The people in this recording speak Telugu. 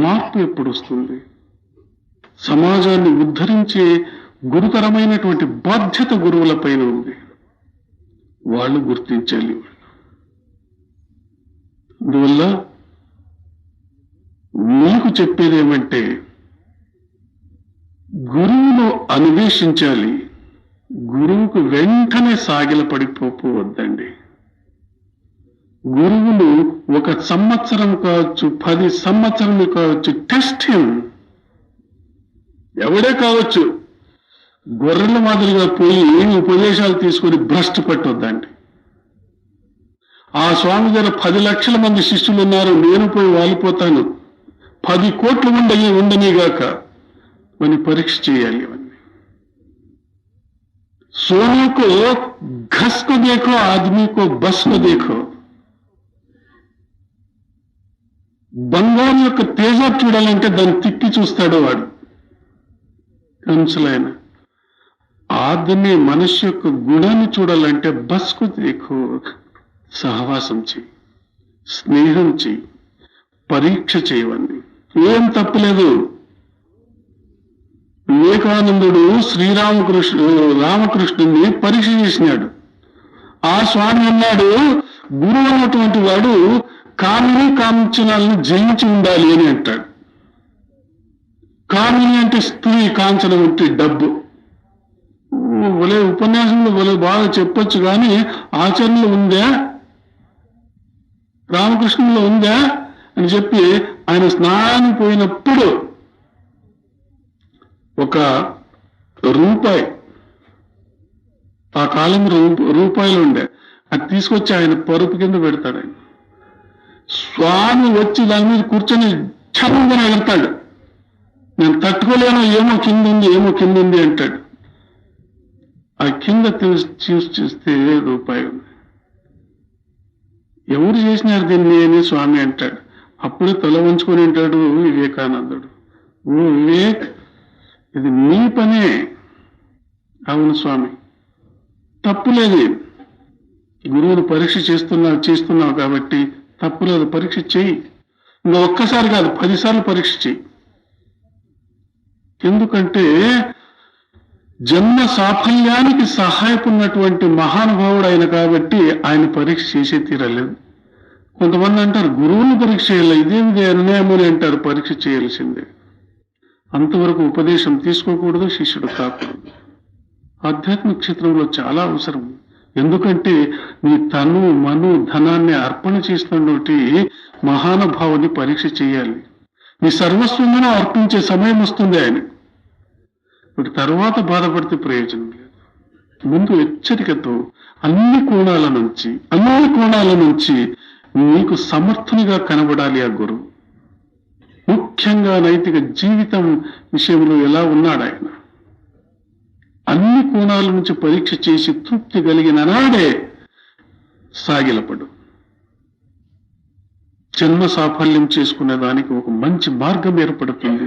మార్పు ఎప్పుడు వస్తుంది సమాజాన్ని ఉద్ధరించే గురుతరమైనటువంటి బాధ్యత గురువులపైన ఉంది. వాళ్ళు గుర్తించాలి అందువల్ల మీకు చెప్పేది ఏమంటే గురువును అన్వేషించాలి. గురువుకు వెంటనే సాగిల పడిపోవద్దండి గురువులు ఒక సంవత్సరం కావచ్చు పది సంవత్సరం కావచ్చు టెస్ట్ హిమ్ ఎవడే కావచ్చు. గొర్రెల మాదిరిగా పోయి ఉపదేశాలు తీసుకొని భ్రష్ట పెట్టొద్దండి. ఆ స్వామి గారు పది లక్షల మంది శిష్యులు ఉన్నారు నేను పోయి వాలిపోతాను. పది కోట్లు ఉండయి ఉండనిగాక అని పరీక్ష చేయాలి అని సోను కో దేఖో ఆద్మీకో బస్కు దేఖో. బంగారం యొక్క తేజ చూడాలంటే దాన్ని తిప్పి చూస్తాడు వాడు. కంచులైన ఆదమి మనిషి యొక్క గుణాన్ని చూడాలంటే బస్కు దేఖో సహవాసం చెయ్యి స్నేహం చెయ్యి పరీక్ష చేయవండి ఏం తప్పులేదు. వివేకానందుడు శ్రీరామకృష్ణు రామకృష్ణుని పరీక్ష చేసినాడు. ఆ స్వామి అన్నాడు గురువు అన్నటువంటి వాడు కామిని కాంచనాలను జయించి ఉండాలి అని అంటాడు. కామిని అంటే స్త్రీ కాంచనం అంటే డబ్బు. భలే ఉపన్యాసంలో భలే బాగా చెప్పొచ్చు కానీ ఆచరణలో ఉందా? రామకృష్ణంలో ఉందా? అని చెప్పి ఆయన స్నానం పోయినప్పుడు ఒక రూపాయి ఆ కాలం రూపాయలు ఉండే. అది తీసుకొచ్చి ఆయన పరుపు కింద పెడతాడు ఆయన. స్వామి వచ్చి దాని మీద కూర్చొని క్షమంగా వెళ్తాడు నేను తట్టుకోలేను ఏమో కింద ఉంది ఏమో కింద ఉంది అంటాడు. ఆ కింద తీసి చూసి చూస్తే రూపాయి ఉంది. ఎవరు చేసినారు దీన్ని అని స్వామి అంటాడు. అప్పుడు తల వంచుకొని ఉంటాడు వివేకానందుడు. ఓ వివేక్ ఇది నీ పనే. అవును స్వామి. తప్పులేదు గురువును పరీక్ష చేస్తున్నావు చేస్తున్నావు కాబట్టి తప్పులేదు పరీక్ష చెయ్యి ఇంకా ఒక్కసారి కాదు పదిసార్లు పరీక్ష చెయ్యి ఎందుకంటే జన్మ సాఫల్యానికి సహాయపడినటువంటి మహానుభావుడు ఆయన కాబట్టి ఆయన పరీక్ష చేసే తీరలేదు. కొంతమంది అంటారు గురువుని పరీక్ష చేయాలి ఇదేమిది నిర్ణయమని అంటారు పరీక్ష చేయాల్సిందే. అంతవరకు ఉపదేశం తీసుకోకూడదు శిష్యుడు కాకూడదు. ఆధ్యాత్మిక క్షేత్రంలో చాలా అవసరం. ఎందుకంటే నీ తను మను ధనాన్ని అర్పణ చేస్తున్నటువంటి మహానుభావుని పరీక్ష చేయాలి. నీ సర్వస్వమును అర్పించే సమయం వస్తుంది ఆయన. ఇప్పుడు తర్వాత బాధపడితే ప్రయోజనం లేదు. ముందు హెచ్చరికతో అన్ని కోణాల నుంచి అన్ని కోణాల నుంచి నీకు సమర్థునిగా కనబడాలి ఆ గురువు. ముఖ్యంగా నైతిక జీవితం విషయంలో ఎలా ఉన్నాడు ఆయన? కోణాల నుంచి పరీక్ష చేసి తృప్తి కలిగిన నాడే సాగిలపడు. జన్మ సాఫల్యం చేసుకునే దానికి ఒక మంచి మార్గం ఏర్పడుతుంది.